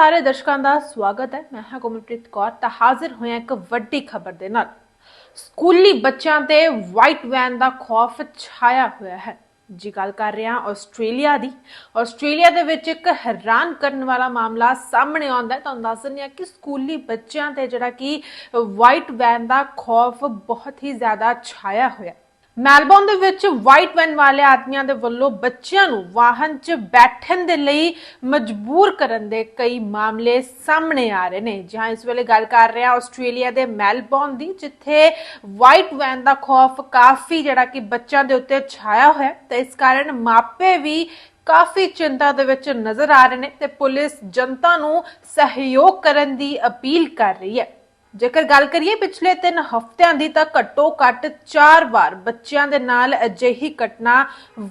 ਸਾਰੇ ਦਰਸ਼ਕਾਂ ਦਾ ਸਵਾਗਤ ਹੈ। ਮੈਂ ਹਾਂ ਕੋਮਲਪ੍ਰੀਤ ਕੌਰ, ਤਾਂ ਹਾਜ਼ਰ ਹੋਇਆ ਇੱਕ ਵੱਡੀ ਖਬਰ ਦੇ ਨਾਲ। ਸਕੂਲੀ ਬੱਚਿਆਂ ਤੇ ਵਾਈਟ ਵੈਨ ਦਾ ਖੌਫ ਛਾਇਆ ਹੋਇਆ ਹੈ। ਜੀ ਗੱਲ ਕਰ ਰਹੇ ਹਾਂ ਆਸਟ੍ਰੇਲੀਆ ਦੀ। ਆਸਟ੍ਰੇਲੀਆ ਦੇ ਵਿੱਚ ਇੱਕ ਹੈਰਾਨ ਕਰਨ ਵਾਲਾ ਮਾਮਲਾ ਸਾਹਮਣੇ ਆਉਂਦਾ ਹੈ। ਤੁਹਾਨੂੰ ਦੱਸ ਦਿੰਦੇ ਹਾਂ ਕਿ ਸਕੂਲੀ ਬੱਚਿਆਂ ਤੇ ਜਿਹੜਾ ਕਿ ਵਾਈਟ ਵੈਨ ਦਾ ਖੌਫ ਬਹੁਤ ਹੀ ਜ਼ਿਆਦਾ ਛਾਇਆ ਹੋਇਆ ਹੈ। ਮੈਲਬੌਰਨ ਦੇ ਵਿੱਚ ਵਾਈਟ ਵੈਨ ਵਾਲੇ ਆਦਮੀਆਂ ਦੇ ਵੱਲੋਂ ਬੱਚਿਆਂ ਨੂੰ ਵਾਹਨ 'ਚ ਬੈਠਣ ਦੇ ਲਈ ਮਜਬੂਰ ਕਰਨ ਦੇ ਕਈ ਮਾਮਲੇ ਸਾਹਮਣੇ ਆ ਰਹੇ ਨੇ। ਜਹਾਂ ਇਸ ਵੇਲੇ ਗੱਲ ਕਰ ਰਿਹਾ ਆਸਟ੍ਰੇਲੀਆ ਦੇ ਮੈਲਬੌਰਨ ਦੀ, ਜਿੱਥੇ ਵਾਈਟ ਵੈਨ ਦਾ ਖੌਫ ਕਾਫੀ ਜਿਹੜਾ ਕਿ ਬੱਚਿਆਂ ਦੇ ਉੱਤੇ ਛਾਇਆ ਹੋਇਆ ਹੈ ਤੇ ਇਸ ਕਾਰਨ ਮਾਪੇ ਵੀ ਕਾਫੀ ਚਿੰਤਾ ਦੇ ਵਿੱਚ ਨਜ਼ਰ ਆ ਰਹੇ ਨੇ ਤੇ ਪੁਲਿਸ ਜਨਤਾ ਨੂੰ ਸਹਿਯੋਗ ਕਰਨ ਦੀ ਅਪੀਲ ਕਰ ਰਹੀ ਹੈ। ਜੇਕਰ ਗੱਲ ਕਰੀਏ ਪਿਛਲੇ 3 ਹਫ਼ਤਿਆਂ ਦੀ ਤਾਂ ਘੱਟੋ ਘੱਟ 4 ਵਾਰ ਬੱਚਿਆਂ ਦੇ ਨਾਲ ਅਜਿਹੀ ਘਟਨਾ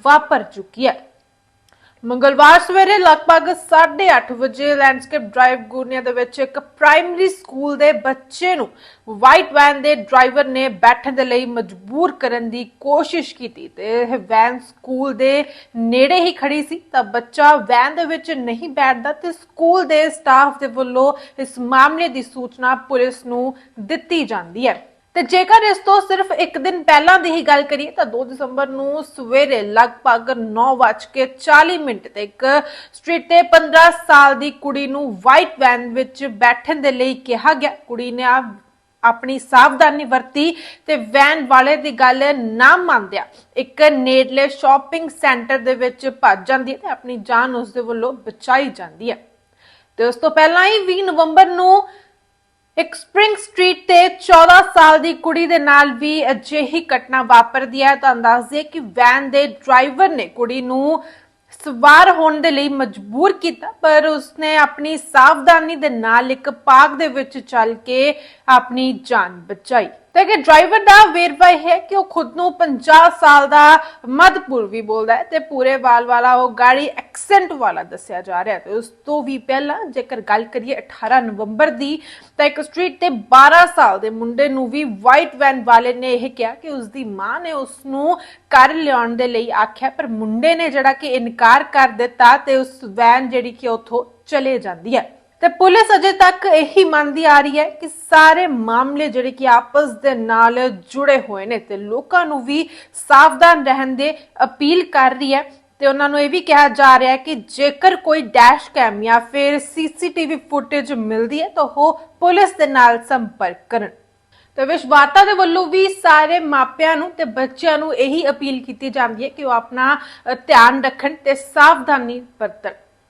ਵਾਪਰ ਚੁੱਕੀ ਹੈ। ਮੰਗਲਵਾਰ ਸਵੇਰੇ ਲਗਭਗ 8:30 ਵਜੇ ਲੈਂਡਸਕੇਪ ਡਰਾਈਵ ਗੁਰਨੀਆ ਦੇ ਵਿੱਚ ਇੱਕ ਪ੍ਰਾਇਮਰੀ ਸਕੂਲ ਦੇ ਬੱਚੇ ਨੂੰ ਵਾਈਟ ਵੈਨ ਦੇ ਡਰਾਈਵਰ ਨੇ ਬੈਠਣ ਦੇ ਲਈ ਮਜਬੂਰ ਕਰਨ ਦੀ ਕੋਸ਼ਿਸ਼ ਕੀਤੀ ਤੇ ਇਹ ਵੈਨ ਸਕੂਲ ਦੇ ਨੇੜੇ ਹੀ ਖੜੀ ਸੀ। ਤਾਂ ਬੱਚਾ ਵੈਨ ਦੇ ਵਿੱਚ ਨਹੀਂ ਬੈਠਦਾ ਤੇ ਸਕੂਲ ਦੇ ਸਟਾਫ ਦੇ ਵੱਲੋਂ ਇਸ ਮਾਮਲੇ ਦੀ ਸੂਚਨਾ ਪੁਲਿਸ ਨੂੰ ਦਿੱਤੀ ਜਾਂਦੀ ਹੈ। ਤੇ ਜੇਕਰ ਇਸ ਤੋਂ ਸਿਰਫ ਇੱਕ ਦਿਨ ਪਹਿਲਾਂ ਦੀ ਹੀ ਗੱਲ ਕਰੀਏ, ਤਾਂ 2 ਦਸੰਬਰ ਨੂੰ ਸਵੇਰੇ ਲਗਭਗ 9:40 ਮਿੰਟ ਤੇ ਇੱਕ ਸਟਰੀਟ ਤੇ 15 ਸਾਲ ਦੀ ਕੁੜੀ ਨੂੰ ਵਾਈਟ ਵੈਨ ਵਿੱਚ ਬੈਠਣ ਦੇ ਲਈ ਕਿਹਾ ਗਿਆ। ਕੁੜੀ ਨੇ ਆ ਆਪਣੀ ਸਾਵਧਾਨੀ ਵਰਤੀ ਤੇ ਵੈਨ ਵਾਲੇ ਦੀ ਗੱਲ ਨਾ ਮੰਨਦਿਆਂ ਇੱਕ ਨੇੜਲੇ ਸ਼ਾਪਿੰਗ ਸੈਂਟਰ ਦੇ ਵਿੱਚ ਭੱਜ ਜਾਂਦੀ ਹੈ ਤੇ ਆਪਣੀ ਜਾਨ ਉਸ ਦੇ ਵੱਲੋਂ ਬਚਾਈ ਜਾਂਦੀ ਹੈ। ਤੇ ਉਸ ਤੋਂ ਪਹਿਲਾਂ ਹੀ 20 ਨਵੰਬਰ ਨੂੰ ਇੱਕ ਸਪ੍ਰਿੰਗ ਸਟਰੀਟ ਤੇ 14 ਸਾਲ ਦੀ ਕੁੜੀ ਦੇ ਨਾਲ ਵੀ ਅਜਿਹੀ ਘਟਨਾ ਵਾਪਰਦੀ ਹੈ। ਤਾਂ ਅੰਦਾਜ਼ੇ ਕਿ ਵੈਨ ਦੇ ਡਰਾਈਵਰ ਨੇ ਕੁੜੀ ਨੂੰ ਸਵਾਰ ਹੋਣ ਦੇ ਲਈ ਮਜਬੂਰ ਕੀਤਾ, ਪਰ ਉਸਨੇ ਆਪਣੀ ਸਾਵਧਾਨੀ ਦੇ ਨਾਲ ਇੱਕ ਪਾਰਕ ਦੇ ਵਿੱਚ ਚੱਲ ਕੇ ਆਪਣੀ ਜਾਨ ਬਚਾਈ। ਤੇ ਡਰਾਈਵਰ ਦਾ ਵੇਰਵਾ ਇਹ ਹੈ ਕਿ ਉਹ ਖੁਦ ਨੂੰ 50 ਸਾਲ ਦਾ ਮੱਧਪੂਰਵੀ ਬੋਲਦਾ ਹੈ ਤੇ ਪੂਰੇ ਵਾਲ ਵਾਲਾ ਉਹ ਗਾੜੀ ਐਕਸੈਂਟ ਵਾਲਾ ਦੱਸਿਆ ਜਾ ਰਿਹਾ ਹੈ। ਤੇ ਉਸ ਤੋਂ ਵੀ ਪਹਿਲਾਂ ਜੇਕਰ ਗੱਲ ਕਰੀਏ 18 ਨਵੰਬਰ ਦੀ, ਤਾਂ ਇੱਕ ਸਟਰੀਟ ਤੇ 12 ਸਾਲ ਦੇ ਮੁੰਡੇ ਨੂੰ ਵੀ ਵਾਈਟ ਵੈਨ ਵਾਲੇ ਨੇ ਇਹ ਕਿਹਾ ਕਿ ਉਸ ਦੀ ਮਾਂ ਨੇ ਉਸ ਨੂੰ ਘਰ ਲਿਆਉਣ ਦੇ ਲਈ ਆਖਿਆ, ਪਰ ਮੁੰਡੇ ਨੇ ਜਿਹੜਾ ਕਿ ਇਨਕਾਰ ਕਰ ਦਿੱਤਾ ਤੇ ਉਸ ਵੈਨ ਜਿਹੜੀ ਕਿ ਉੱਥੋਂ ਚਲੇ ਜਾਂਦੀ ਹੈ। ਤੇ ਪੁਲਿਸ ਅਜੇ ਤੱਕ ਇਹੀ ਮੰਨਦੀ ਆ ਰਹੀ ਹੈ ਕਿ ਸਾਰੇ ਮਾਮਲੇ ਜਿਹੜੇ ਕਿ ਆਪਸ ਦੇ ਨਾਲ ਜੁੜੇ ਹੋਏ ਨੇ ਤੇ ਲੋਕਾਂ ਨੂੰ ਵੀ ਸਾਵਧਾਨ ਰਹਿਣ ਦੇ ਅਪੀਲ ਕਰ ਰਹੀ ਹੈ ਤੇ ਉਹਨਾਂ ਨੂੰ ਇਹ ਵੀ ਕਿਹਾ ਜਾ ਰਿਹਾ ਹੈ ਕਿ ਜੇਕਰ ਕੋਈ ਡੈਸ਼ ਕੈਮ ਜਾਂ ਫਿਰ ਸੀਸੀਟੀਵੀ ਫੁਟੇਜ ਮਿਲਦੀ ਹੈ ਤਾਂ ਉਹ ਪੁਲਿਸ ਦੇ ਨਾਲ ਸੰਪਰਕ ਕਰਨ। ਤੇ ਵਿਸ਼ਵਾਤਾ ਦੇ ਵੱਲੋਂ ਵੀ ਸਾਰੇ ਮਾਪਿਆਂ ਨੂੰ ਤੇ ਬੱਚਿਆਂ ਨੂੰ ਇਹੀ ਅਪੀਲ ਕੀਤੀ ਜਾਂਦੀ ਹੈ ਕਿ ਉਹ ਆਪਣਾ ਧਿਆਨ ਰੱਖਣ ਤੇ ਸਾਵਧਾਨੀ ਵਰਤਣ।